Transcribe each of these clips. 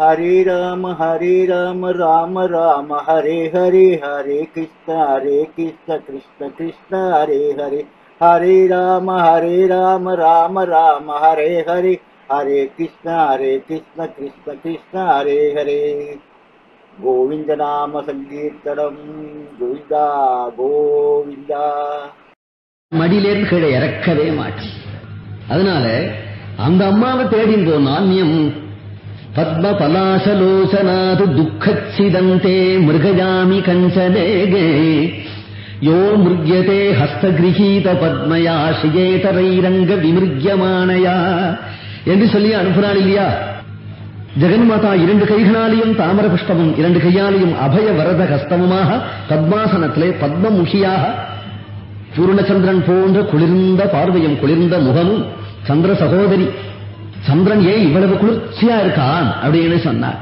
ஹரே ராம ஹரே ராம ராம ராம ஹரே ஹரே ஹரே கிருஷ்ண ஹரே கிருஷ்ண கிருஷ்ண கிருஷ்ண ஹரே ஹரே. ஹரே ராம ஹரே ராம ராம ராம ஹரே ஹரே. ஹரே கிருஷ்ண ஹரே கிருஷ்ண கிருஷ்ண கிருஷ்ண ஹரே ஹரே. கோவிந்த நாம சங்கீர்த்தனம். கோவிந்தா கோவிந்தா. மடியிலேருந்து கீழே இறக்கவே மாட்டேன். அதனால அந்த அம்மாவை தேடி போனால் பத்ம பலாசலோசனாது துக்கச்சிதந்தே மிருகயாமி கஞ்சனேகே யோ மிருக்யதே ஹஸ்தகிரகீத பத்மயா சிகேதரைரங்க விமிருக்யமானயா. என்று சொல்லி அனுப்புறாள் இல்லையா? ஜெகன்மாதா இரண்டு கைகளாலையும் தாமர புஷ்பமும் இரண்டு கையாலையும் அபய வரத ஹஸ்தமுமாக பத்மாசனத்திலே பத்மமுகியாக பூர்ணச்சந்திரன் போன்ற குளிர்ந்த பார்வையும் குளிர்ந்த முகமும் சந்திர சகோதரி சந்திரன் ஏன் இவ்வளவு குளிர்ச்சியா இருக்கான்? அப்படின்னு சொன்னார்.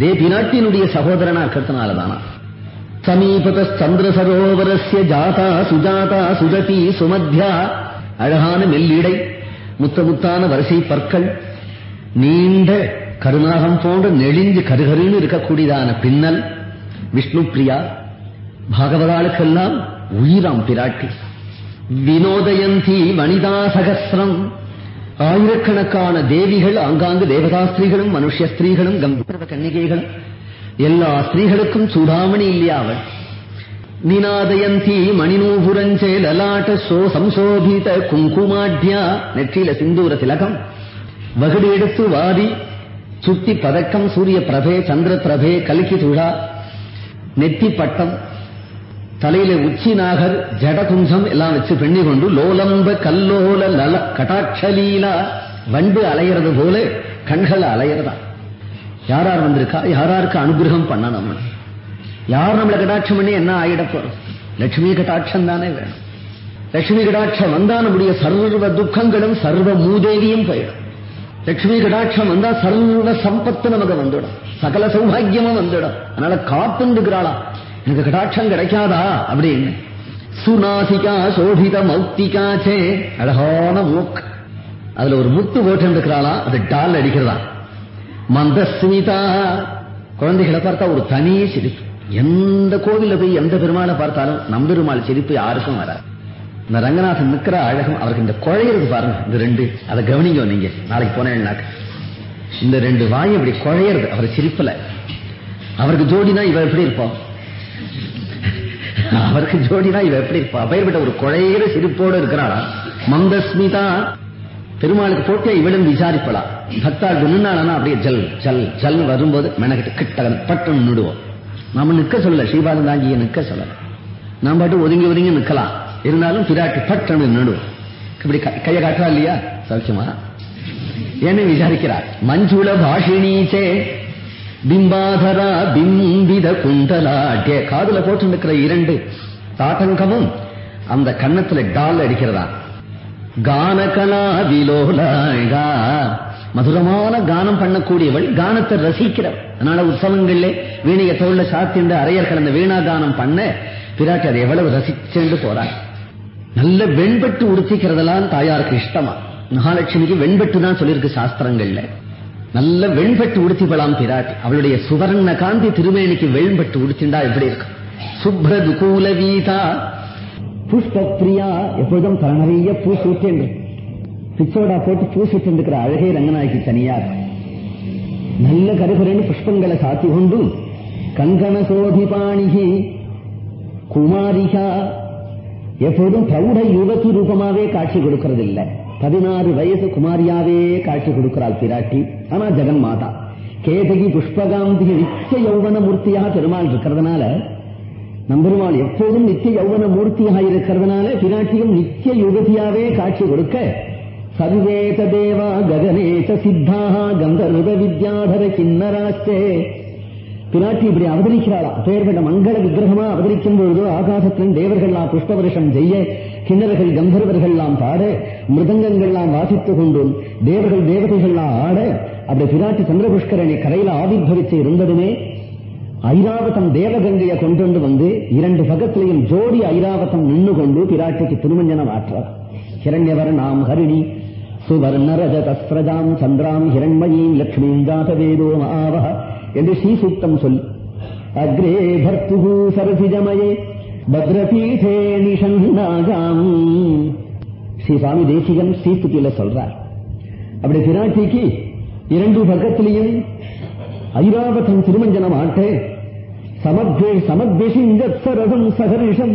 தே பினாட்டியினுடைய சகோதரனா இருக்கிறதுனாலதானா? சமீபத சந்திர சரோவரஸ்ய ஜாதா சுஜாதா சுஜதி சுமத்யா. அழகான மெல்லிடை முத்த முத்தான வரிசை பற்கள் நீண்ட கருநாகம் போன்ற நெளிஞ்சு கருகருன்னு இருக்கக்கூடியதான பின்னல் விஷ்ணு பிரியா பாகவதாளுக்கெல்லாம் உயிராம் பிராட்டி. வினோதயந்தி வனிதா சகசிரம் ஆயிரக்கணக்கான தேவிகள் ஆங்காங்கு தேவதா ஸ்திரீகளும் மனுஷ ஸ்திரீகளும் கம்பீர கன்னிகைகளும் எல்லா ஸ்திரீகளுக்கும் சூடாமணி இல்லையா அவள்? நினாதயந்தி மணிநூபுரஞ்சே லலாட்ட சோ சம்சோபித குங்குமாட்யா நெற்றியில சிந்தூர திலகம். வகுடு எடுத்து வாரி சுத்தி பதக்கம் சூரிய பிரபே சந்திர பிரபே கல்கி துழா நெத்தி பட்டம் தலையில உச்சி நாகர் ஜடகும்சம் எல்லாம் வச்சு பெண்ணி கொண்டு லோலம்ப கல்லோல லல கட்டாட்சலீலா வண்டு அலையிறது போல கண்கள் அலையிறதா யாரார் வந்திருக்கா? யாராருக்கு அனுகிரகம் பண்ணணும் யார் நம்மளை கடாட்சம் பண்ணி என்ன ஆயிட போறோம்? லட்சுமி கடாட்சம் தானே வேணும். லட்சுமி கடாட்சம் வந்தா நம்முடைய சர்வ துக்கங்களும் சர்வ மூதேவியும் போயிடும். லட்சுமி கடாட்சம் வந்தா சர்வ சம்பத்து நமக்கு வந்துடும். சகல சௌபாகியமும் வந்துடும். அதனால காத்துண்டுகிறாளா எனக்கு கடாட்சம் கிடைக்காதா? அப்படின்னு. சுநாசிகா சோபித மௌக்திகா சே அழகான மூக்கு அதுல ஒரு முத்து போட்டு இருக்கிறாளா அது டால் அடிக்கிறதா? மந்தஸ்மிதா. குழந்தைகளை பார்த்தா ஒரு தனி சிரிப்பு. எந்த கோவில்ல போய் எந்த பெருமாளை பார்த்தாலும் நம்பெருமாள் சிரிப்பு யாருக்கும் வராது. இந்த ரங்கநாதன் நிக்கிற அழகம் அவருக்கு இந்த குழையிறது பாருங்க இந்த ரெண்டு. அதை கவனிங்க நீங்க. நாளைக்கு போனேன்னாக்க இந்த ரெண்டு வாய் இப்படி குழையிறது அவர் சிரிப்புல. அவருக்கு ஜோடினா இவர் எப்படி இருப்பான் அவருக்கு ஜோடினா இவ எப்படி இருப்பா? அப்பேற்பட்ட ஒரு குழையிற சிரிப்போடு இருக்கிறாளா? மந்தஸ்மிதா பெருமாளுக்கு போட்டியா இவளும் விசாரிப்பலாம் பக்தாள் நின்னாளனா அப்படியே ஜல் ஜல் ஜல் வரும்போது மெனக்கிட்டு கிட்ட பட்டம் நிடுவோம் நாம நிக்க சொல்லல ஸ்ரீபாதம் தாங்கிய நிக்க சொல்லல. நாம் பாட்டு ஒதுங்கி ஒதுங்கி நிக்கலாம். இருந்தாலும் பிராட்டி பட்டம் நிடுவோம். இப்படி கையை காட்டுறா இல்லையா? சௌக்கியமா? ஏன்னு விசாரிக்கிறார். மஞ்சுள பாஷினீச்சே பிம்பாதரா பிம்பித குந்தலாட்டிய காதுல போட்டு இருக்கிற இரண்டு தாட்டங்கமும் அந்த கன்னத்துல டால் அடிக்கிறதா. கானகலா விலோலாகா மதுரமான கானம் பண்ணக்கூடியவள் கானத்தை ரசிக்கிறவள் அதனால உற்சவங்கள்ல வீணைய தோல்ல சாத்திண்டு அரையர் கலந்த வீணா கானம் பண்ண பிராட்டி அதை எவ்வளவு ரசிச்சுண்டு போறாள். நல்ல வெண்பட்டு உடுத்திக்கிறதெல்லாம் தாயாருக்கு இஷ்டமா. மகாலட்சுமிக்கு வெண்பட்டு தான் சொல்லியிருக்கு சாஸ்திரங்கள்ல. நல்ல வெண்பட்டு உடுத்திப்பலாம் பிராட்டி. அவளுடைய சுவர்ண காந்தி திருமேனிக்கு வெண்பட்டு உடுத்திண்டா எப்படி இருக்கு? சுப்ரது கூலவீதா வீதா. எப்பொழுதும் தலை நிறைய பூ பிச்சோடா போட்டு பூ சுட்டிருக்கிற அழகே ரங்கநாயகி தனியார். நல்ல கருகரன்னு புஷ்பங்களை சாத்தி கொண்டு கங்கண சோதிபாணிகி குமாரிகா. எப்பொழுதும் பிரௌட யுவதி ரூபமாவே காட்சி கொடுக்கிறது இல்லை பதினாறு வயசு குமாரியாவே காட்சி கொடுக்கிறாள் பிராட்டி. ஆனா ஜெகன் மாதா கேதகி புஷ்பகாந்தி நித்திய யௌவன மூர்த்தியாக பெருமாள் இருக்கிறதுனால நம்பெருமாள் எப்போதும் நித்திய யௌவன மூர்த்தியாக இருக்கிறதுனால பிராட்டியும் நித்திய யுகதியாவே காட்சி கொடுக்க சர்வேத தேவா ககனேச சித்தாக கந்தர்வ வித்யாதர கிண்ணராச்சே பிராட்டி இப்படி அவதரிக்கிறாளா? பேர்பட்ட மங்கள விக்கிரகமா அவதரிக்கும் பொழுது ஆகாசத்தின் தேவர்கள்லாம் புஷ்பவருஷம் செய்ய கிண்ணறர்கள் கந்தர்வர்கள்லாம் பாட மிருதங்கங்கள்லாம் வாசித்துக் கொண்டும் தேவர்கள் தேவதைகள்லாம் ஆட அப்படி பிராட்டி சந்திரபுஷ்கரணி கரையில ஆவிர்வவிச்சு இருந்ததுமே ஐராவதம் தேவகங்கையை கொண்டு வந்து இரண்டு பக்கத்திலையும் ஜோடி ஐராவதம் நின்று கொண்டு பிராட்டிக்கு திருமஞ்சனம் ஆற்றார். ஹிரண்யவரணாம் ஹரிணி சுவர்ணரஜதஸ்ரஜாம் சந்திராம் ஹிரண்மயீம் லக்ஷ்மீம் ஜாதவேதோ மாவக என்று ஸ்ரீசூக்தம் சொல். அக்ரே பர்த்துகு சரசிஜமயே. பத்ரபீடே நிஷன்னாகாம் ஸ்ரீ சுவாமி தேசிகன் சீத்துக்கில சொல்றார். அப்படி பிராட்டிக்கு இரண்டு பக்கத்திலையும் ஐராவதம் திருமஞ்சனம் ஆட்ட சமத்வே சமத்விஷிஞ்சரதம் சகர்ஷம்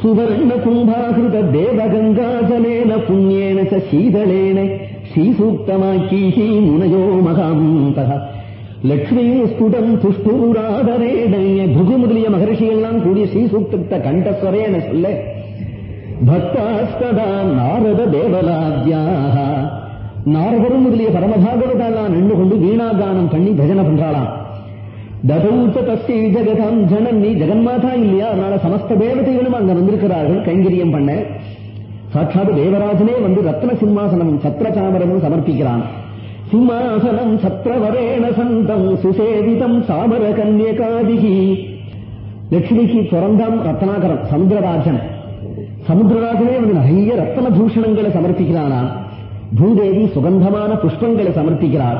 சுவர்ண கும்பாகிருத தேவகங்காஜலேன புண்ணியேன ச சீதளேன ஸ்ரீசூக்தமாக்கீ முனயோ மகாந்தக லட்சுமி ஸ்புடம் துஷ்பூராதரேடைய புகு முதலிய மகர்ஷியெல்லாம் கூடிய ஸ்ரீசூக்தத்தை கண்டஸ்வரேன சொல்ல. பக்தாஸ்ததா நாரத தேவலாத்யாக நாரதரும் முதலிய பரமபாகவதெல்லாம் நின்று கொண்டு வீணாகானம் பண்ணி பஜனை பண்றாளாம். ததௌச்ச தஸ்ய ஜெகதாம் ஜனனி ஜெகன்மாதா இல்லையா? அதனால சமஸ்த தேவதைகளும் அங்க வந்திருக்கிறார்கள் கைங்கரியம் பண்ண. சாட்சாத் தேவராஜனே வந்து ரத்ன சிம்மாசனம் சத்திரச்சாமரமும் சமர்ப்பிக்கிறான். சிம்மாசனம் சத்திரவரேண சந்தம் சுசேவிதம் சாமர கன்யகாதிகி லட்சுமிக்கு பிறந்தாம் ரத்னாகரம் சமுத்திரராஜன். சமுத்திரராஜனே வந்து நிறைய ரத்தன பூஷணங்களை சமர்ப்பிக்கிறானாம் பூதேவி சுகந்தமான புஷ்பங்களை சமர்ப்பிக்கிறார்.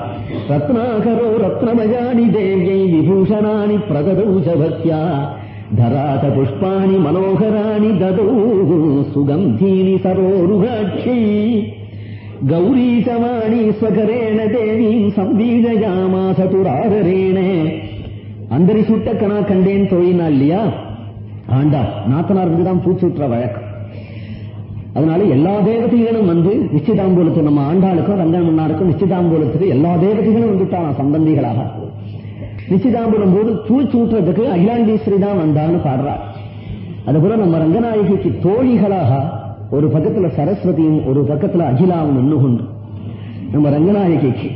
ரத்னாகரோ ரத்னமயானி தேவியை விபூஷணானி பிரகதௌஷபத்யா தராத புஷ்பாணி மனோகராணி ததோ சுகந்தீனி சரோருகாட்சி கௌரீசவாணி ஸ்வகரேண தேவீம் சம்வீஜயாமாச அந்தரி சுட்ட கணா கண்டேன் தோழினா இல்லையா ஆண்டா நாத்தனாருக்கு தான் பூச்சுற்ற வழக்கம். அதனால எல்லா தேவதைகளும் வந்து நிச்சயதாம்பூலத்துக்கு நம்ம ஆண்டாளுக்கும் ரங்கமன்னாருக்கும் நிச்சயதாம்பூலத்துக்கு எல்லா தேவதைகளும் வந்துட்டான் சம்பந்திகளாக. நிச்சயதாம்பூலம் போது பூச்சூட்டுறதுக்கு அகிலாண்டீஸ்வரி தான் வந்தான்னு பாடுறார் அதுபோல நம்ம ரங்கநாயகிக்கு தோழிகளாக ஒரு பக்கத்துல சரஸ்வதியும் ஒரு பக்கத்துல அகிலாவும் நின்று கொண்டு நம்ம ரங்கநாயகிக்கு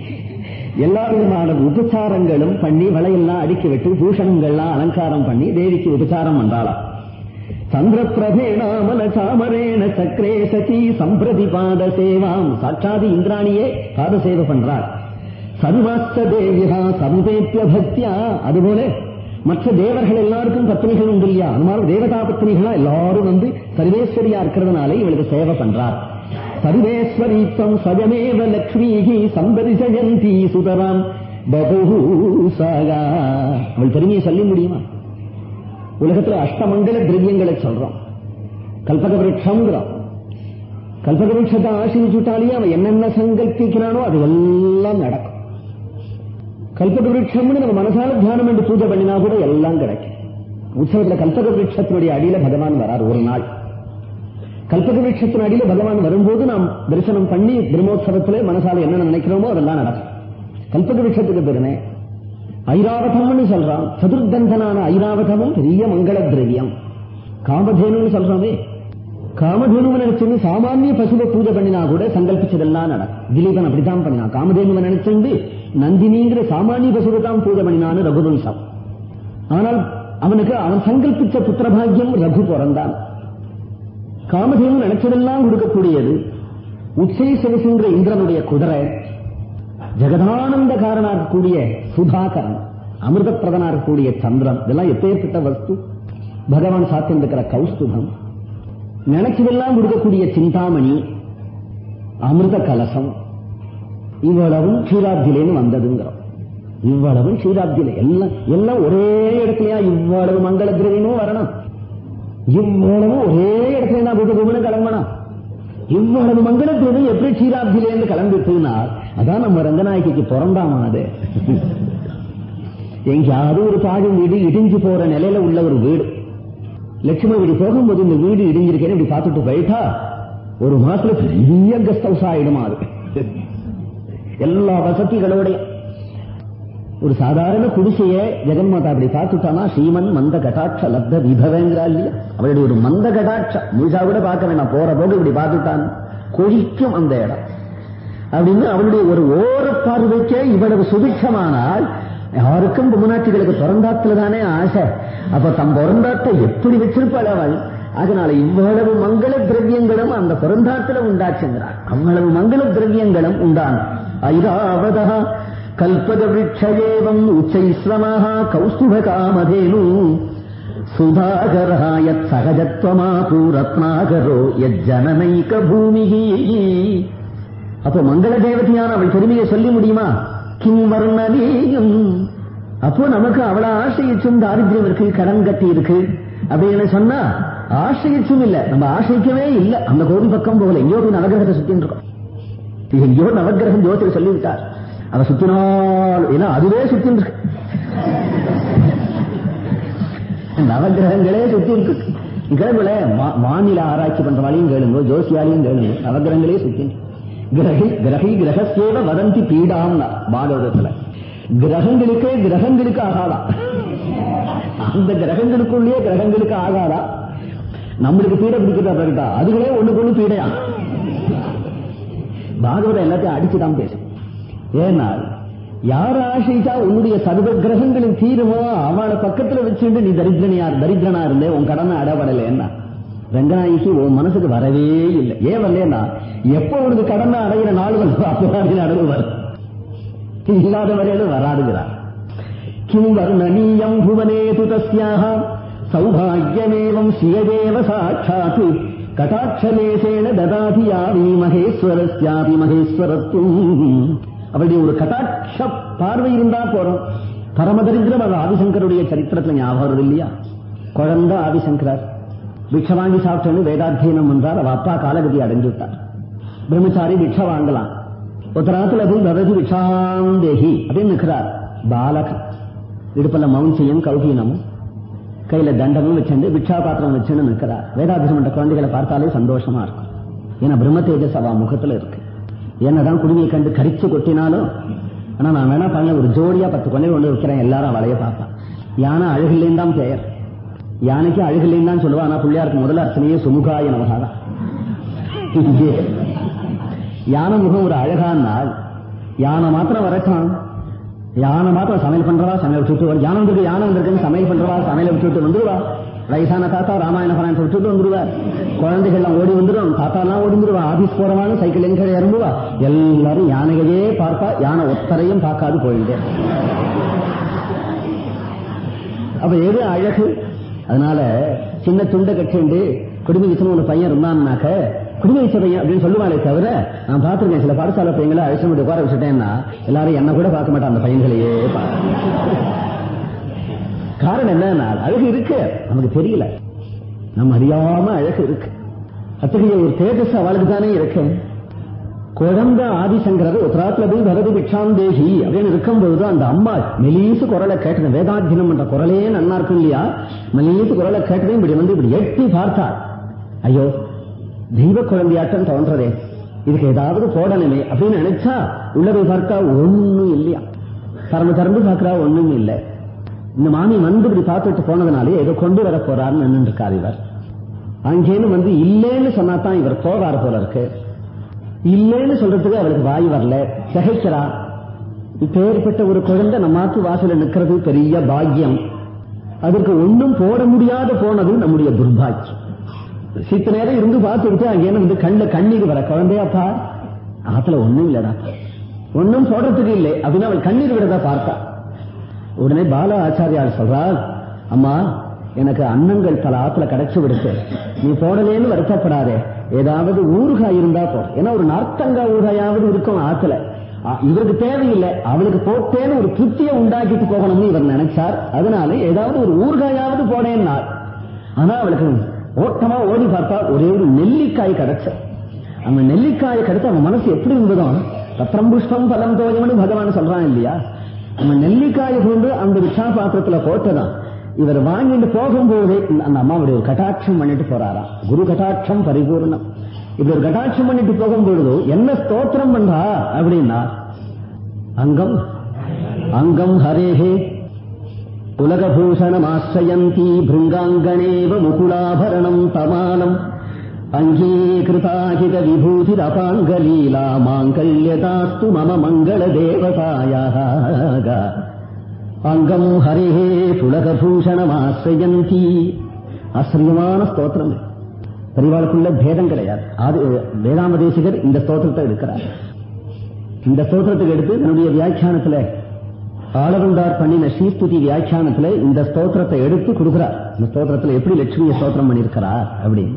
எல்லா விதமான உபச்சாரங்களும் பண்ணி வளையெல்லாம் அடுக்கி விட்டு பூஷணங்கள்லாம் அலங்காரம் பண்ணி தேவிக்கு உபச்சாரம் பண்றாளாம். சந்திரபிரபேணாமல சாமரேண சக்கரே சதி சம்பிரதி பாத சேவாம். சாட்சாதி இந்திராணியே பாத சேவை பண்றாள். சர்வாஸ்த தேவியா சமுதேப்பிய பக்தியா அதுபோல மற்ற தேவர்கள் எல்லாருக்கும் பத்னிகள் உண்டு இல்லையா? அந்த மாதிரி தேவதா பத்னிகளா எல்லாரும் வந்து சர்வேஸ்வரியா இருக்கிறதுனால இவளுக்கு சேவை பண்றார். சர்வேஸ்வரீத்தம் சஜமேவ லக்ஷ்மிகி சம்பதி ஜெயந்தி சுதராம் பபூசாகா அவள் பெருமையை சொல்ல முடியுமா? உலகத்துல அஷ்டமங்கல திரவியங்களை சொல்றோம். கல்பக விரட்சம்ங்கிறோம் கல்பக விரட்சத்தை ஆசிரிச்சுட்டாலேயே அவன் என்னென்ன சங்கல்பிக்கிறானோ அது எல்லாம் நடக்கும். கல்பக விருட்சம்னு நம்ம மனசால தியானம் என்று பூஜை பண்ணினா கூட எல்லாம் கிடைக்கும். உற்சவத்துல கல்பக விருட்சத்தினுடைய அடியில பகவான் வரார் ஒரு நாள். கல்பக விருட்சத்தின் அடியில பகவான் வரும்போது நாம் தரிசனம் பண்ணி பிரம்மோத்சவத்துல மனசால என்ன நினைக்கிறோமோ அதெல்லாம் நடக்கும். கல்பக விருட்சத்துக்கு பெருமை ஐராவதம்னு சொல்றான். சதுர்தந்தனான ஐராவதமும் பெரிய மங்கள திரவியம் காமதேனுன்னு சொல்றோமே. காமதேனுவை நினைச்சிருந்து சாமானிய பசுவை பூஜை பண்ணினா கூட சங்கல்பிச்சதெல்லாம் நடக்கும். திலீபன் அப்படித்தான் பண்ணினான். காமதேனுவை நினைச்சிருந்து நந்தினிங்கிற சாமானிய பசுவை தான் பூஜை பண்ணினான்னு ரகுவம்சம் ஆனால் அவனுக்கு அவன் சங்கல்பிச்ச புத்திரபாகியம் ரகு பிறந்தான். காமதேவன் நினைச்சதெல்லாம் கொடுக்கக்கூடியது உச்சை சிவசுங்கிற இந்திரனுடைய குதிரை ஜெகதானந்த காரனா இருக்கக்கூடிய சுதாகரன் அமிர்த பிரதனா இருக்கக்கூடிய சந்திரன் இதெல்லாம் எப்பேற்பட்ட வஸ்து? பகவான் சாத்திருக்கிற கௌஸ்துபம். நினைச்சதெல்லாம் கொடுக்கக்கூடிய சிந்தாமணி அமிர்த கலசம் இவ்வளவும் க்ஷீராப்திலேன்னு வந்ததுங்கிறோம். இவ்வளவும் க்ஷீராப்தியில எல்லாம் எல்லாம் ஒரே இடத்துலயா இவ்வளவு மங்கள திரவியமும் வரணும்? இவ்வளவு ஒரே இடத்துல நான் கூட்டு கிளம்பணும். இவ்வளவு மங்கள திரவியம் எப்படி க்ஷீராப்திலேருந்து கிளம்பிட்டுனா அதான் நம்ம ரங்கநாயகிக்கு பிறந்தாமா அது? எங்கேயாவது ஒரு பாழ் வீடு இடிஞ்சு போற நிலையில உள்ள ஒரு வீடு. லட்சுமி வீடு போகும்போது இந்த வீடு இடிஞ்சிருக்கேன்னு இப்படி பார்த்துட்டு போயிட்டா ஒரு மாசத்துல பெரிய கெஸ்ட் ஹவுஸ் ஆயிடுமா அது? எல்லா வசதிகளோட ஒரு சாதாரண குடிசைய ஜெகன்மாதா அப்படி பார்த்துட்டானா? ஸ்ரீமன் மந்த கட்டாட்ச லப்த விபவங்கிறா இல்லையா? அவளுடைய ஒரு மந்த கட்டாட்ச முழுசா கூட பார்க்க வேண்டாம் போற போது இப்படி பார்த்துட்டான். கொழிக்கும் அந்த இடம். அப்படின்னு அவளுடைய ஒரு ஓர பார்வைக்கே இவ்வளவு சுபிக்ஷமானால் யாருக்கும் பொம்மநாட்சிகளுக்கு பிறந்தாத்துல தானே ஆசை. அப்ப தம் பிறந்தாத்தை எப்படி வச்சிருப்பாள் அவள்? அதனால இவ்வளவு மங்கள திரவியங்களும் அந்த பிறந்தாத்துல உண்டாச்சுங்கிறார் அவ்வளவு மங்கள திரவியங்களும் உண்டான ஐராவதா கல்பக விரட்சேவம் உச்சைஸ்ரமாக கௌஸ்துப காமதேனு சுதாகரா யத் சகஜத்வமாபூ ரத்னாகரோ யஜ்ஜனனைக பூமிகி அப்போ மங்கள தேவதையான அவள் பெருமையை சொல்லி முடியுமா கிம் வர்ணனீயம் அப்போ நமக்கு அவளை ஆசையிச்சும் தாரித்யம் இருக்கு கடன் கட்டி இருக்கு அப்படின்னு சொன்னா ஆசையிச்சும் இல்ல நம்ம ஆசைக்கவே இல்ல அந்த கோவில் பக்கம் போகல எங்கேயோ போய் நவகிரகத்தை சுத்தின்னு இருக்கோம் ஐயோ நவகிரகம் ஜோதிடர் சொல்லிவிட்டார். அவ சுத்தினால் ஏன்னா அதுவே சுத்தி இருக்கு நவகிரகங்களே சுத்தி இருக்கு கிரகங்கள மாநில ஆராய்ச்சி பண்றவாளையும் கேளுங்க ஜோசியாலையும் கேளுங்க. நவகிரகங்களே சுத்தி கிரகி கிரகி கிரகசேவ வதந்தி பீடாம்னா பாகவதத்துல கிரகங்களுக்கே கிரகங்களுக்கு ஆகாதா? அந்த கிரகங்களுக்குள்ளேயே கிரகங்களுக்கு ஆகாதா? நம்மளுக்கு பீடை பிடிக்கிறதா பிறகுதா அதுகளே ஒண்ணுக்கு பீடையா? பாகவதம் எல்லாத்தையும் அடிச்சுதான் பேசும். ஏனால் யார் ஆசைச்சா உன்னுடைய சர்வ கிரகங்களின் தீருமோ அவளை பக்கத்துல வச்சுட்டு நீ தரித்திரனியா தரித்திரனா இருந்தே உன் கடனை அடபடல என்ன ரங்கநாயகி உன் மனசுக்கு வரவே இல்லை. ஏன் வரலன்னா எப்போ உனக்கு கடனை அடைகிற நாள் வந்து அப்போ நடவு வரும். இல்லாத வரையில வராதுகிறார் கிம் வர்ணனீயம் புவனேது தஸ்யாக சௌபாகியமேவம் சிவதேவ சாட்சாத்து. கட்டாட்சலேசேன ததாதி யாவி மகேஸ்வரஸ்யாபி மகேஸ்வரத்துவம் அவளுடைய ஒரு கட்டாட்ச பார்வை இருந்தா போறோம். பரமதரித்திரம் அது ஆதிசங்கருடைய சரித்திரத்துல ஞாபகம் வருது இல்லையா? குழந்தை ஆதிசங்கரார். பிக்ஷ வாங்கி சாப்பிட்டோன்னு வேதாத்தியனம் என்றார் அவ அப்பா காலகதி அடைஞ்சு விட்டார். பிரம்மச்சாரி பிக்ஷ வாங்கலாம். உத்தராத்துல போய் பகவதி பிக்ஷாந்தேகி அப்படின்னு நிற்கிறார். பாலக இடுப்புல மவுன்சியும் கௌகீனமும் கையில தண்டமும் வச்சிருந்து பிக்ஷா பாத்திரம் வச்சுன்னு நிற்கிறார் வேதாபிசம் பண்ற குழந்தைகளை பார்த்தாலே சந்தோஷமா இருக்கும். ஏன்னா பிரம்ம தேஜஸ் அவ முகத்துல இருக்கு. என்னதான் குடுமையை கண்டு கரிச்சு கொட்டினாலும் ஆனா நான் வேணா பண்ண ஒரு ஜோடியா பத்து குழந்தை கொண்டு வைக்கிறேன் எல்லாரும் வளைய பார்ப்பான் யானை அழகில்லைன்னு தான் பெயர். யானைக்கு அழகில்லைன்னு தான் சொல்லுவா ஆனா பிள்ளையாருக்கு முதல்ல அர்ச்சனையே சுமுகாய நமகாதான் யானை முகம் ஒரு அழகானால் யானை மாத்திரம் வரட்டான் யானை மாத்திரம் சமையல் பண்றவா? சமையல் விட்டுட்டு யானை வந்திருக்கு யானை வந்திருக்குன்னு சமையல் பண்றவா? சமையல் விட்டுட்டு வந்துருவா. வயசான தாத்தா ராமாயண பராயணத்தை விட்டுட்டு வந்துருவார். குழந்தைகள்லாம் ஓடி வந்துடும் தாத்தா எல்லாம் ஓடி வந்துருவா. ஆபீஸ் போறவான்னு சைக்கிள் எங்க இறங்குவா. எல்லாரும் யானைகளையே பார்ப்பா யானை ஒத்தரையும் பார்க்காது போயிடுது. அப்ப எது அழகு? அதனால சின்ன துண்டை கட்டிண்டு குடும்ப விஷயம் ஒரு பையன் இருந்தான்னாக்க குடும்ப அப்படின்னு சொல்லுவாங்களே தவிர நான் பார்த்திருக்கேன் சில பாடசாலை பையங்களை அழைச்சு மட்டும் உட்கார வச்சுட்டேன்னா எல்லாரும் என்ன கூட பார்க்க மாட்டான் அந்த பையன்களையே காரணம் என்னன்னா அழகு இருக்கு. நமக்கு தெரியல. நம்ம அறியாம அழகு இருக்கு. அத்தகைய ஒரு தேஜஸ் அவளுக்கு தானே இருக்கு. குழந்த ஆதிசங்கரர் உத்தராத்துல போய் பகவதி பிக்ஷாந்தேகி அப்படின்னு இருக்கும்போது அந்த அம்மா மெலீசு குரலை கேட்டது. வேதாத்தியனம் என்ற குரலே நன்னா இருக்கும் இல்லையா? மெலீசு குரலை கேட்டதே இப்படி வந்து இப்படி எட்டி பார்த்தார் ஐயோ தெய்வ குழந்தையாட்டம் தோன்றதே. இதுக்கு ஏதாவது போடணுமே அப்படின்னு நினைச்சா உள்ள போய் பார்த்தா ஒண்ணும் இல்லையா? திறந்து திறந்து பார்க்கிறா ஒண்ணும் இல்லை. இந்த மாமி வந்து இப்படி பார்த்துட்டு போனதுனாலே ஏதோ கொண்டு வர போறாருன்னு நின்று இருக்கார் இவர். அங்கேன்னு வந்து இல்லைன்னு சொன்னா தான் இவர் போவார் போல இருக்கு. இல்லேன்னு சொல்றதுக்கு அவளுக்கு வாய் வரல. சகைக்கிறா. இப்பேற்பட்ட ஒரு குழந்தை நம்மாத்து வாசல நிக்கிறது பெரிய பாக்கியம். அதற்கு ஒன்றும் போட முடியாத போனது நம்முடைய துர்பாக்கியம். சித்த நேரம் இருந்து பார்த்துக்கிட்டு அங்கே வந்து கண்ணுல கண்ணீர் வர குழந்தையாப்பா ஆத்துல ஒண்ணும் இல்லடா. ஒன்னும் போடுறதுக்கு இல்லை. அப்படின்னு அவள் கண்ணீர் விடதா பார்த்தா. உடனே பால ஆச்சாரியார் சொல்றாள் அம்மா எனக்கு அன்னங்கள் பல ஆத்துல கிடைச்சு விடுச்சு நீ போடலேன்னு வருத்தப்படாதே. ஏதாவது ஊறுகாய் இருந்தா போ. ஏன்னா ஒரு நார்த்தங்கா ஊறுகாயாவது இருக்கும் ஆத்துல. இவருக்கு தேவையில்லை. அவளுக்கு போட்டேன்னு ஒரு திருப்தியை உண்டாக்கிட்டு போகணும்னு இவர் நினைச்சார். அதனால ஏதாவது ஒரு ஊறுகாயாவது போடேன்னார். ஆனா அவளுக்கு ஓட்டமா ஓடி பார்த்தா ஒரே ஒரு நெல்லிக்காய் கிடைச்ச அந்த நெல்லிக்காயை கிடைத்து அவன் மனசு எப்படி இருந்ததோ பத்திரம் புஷ்பம் பலம் தோஜம்னு பகவான் சொல்றான் இல்லையா? நம்ம நெல்லிக்காயை கொண்டு அந்த விஷா பாத்திரத்துல போட்டதான். இவர் வாங்கிட்டு போகும்போது அந்த அம்மாவுடைய ஒரு கட்டாட்சம் பண்ணிட்டு போறாராம். குரு கட்டாட்சம் பரிபூர்ணம். இப்படி ஒரு கட்டாட்சம் பண்ணிட்டு போகும்பொழுது என்ன ஸ்தோத்திரம் பண்றா அப்படின்னா அங்கம் அங்கம் ஹரேஹே உலகபூஷணமாசிரயந்தி பிருங்காங்கணேவ முகுலாபரணம் தமானம் அங்கீகிருதாகித விபூதிரபாங்கலீலா மாங்கல்யதாஸ்து மம மங்கள தேவதாயாக அங்கம் ஹரே புலகபூஷணமாசிரயந்தி ஆச்சரியமான ஸ்தோத்திரம் பரிவாளுக்குள்ள பேதம் கிடையாது அது வேதாந்த தேசிகர் இந்த ஸ்தோத்திரத்தை எடுக்கிறார் இந்த ஸ்தோத்திரத்துக்கு எடுத்து தன்னுடைய வியாக்கியானத்துல ஆளவந்தார் பண்ணின ஸ்ரீஸ்துதி வியாக்கியானத்துல இந்த ஸ்தோத்திரத்தை எடுத்து கொடுக்கிறார். இந்த ஸ்தோத்திரத்துல எப்படி லட்சுமியை ஸ்தோத்திரம் பண்ணியிருக்கிறார் அப்படின்னு.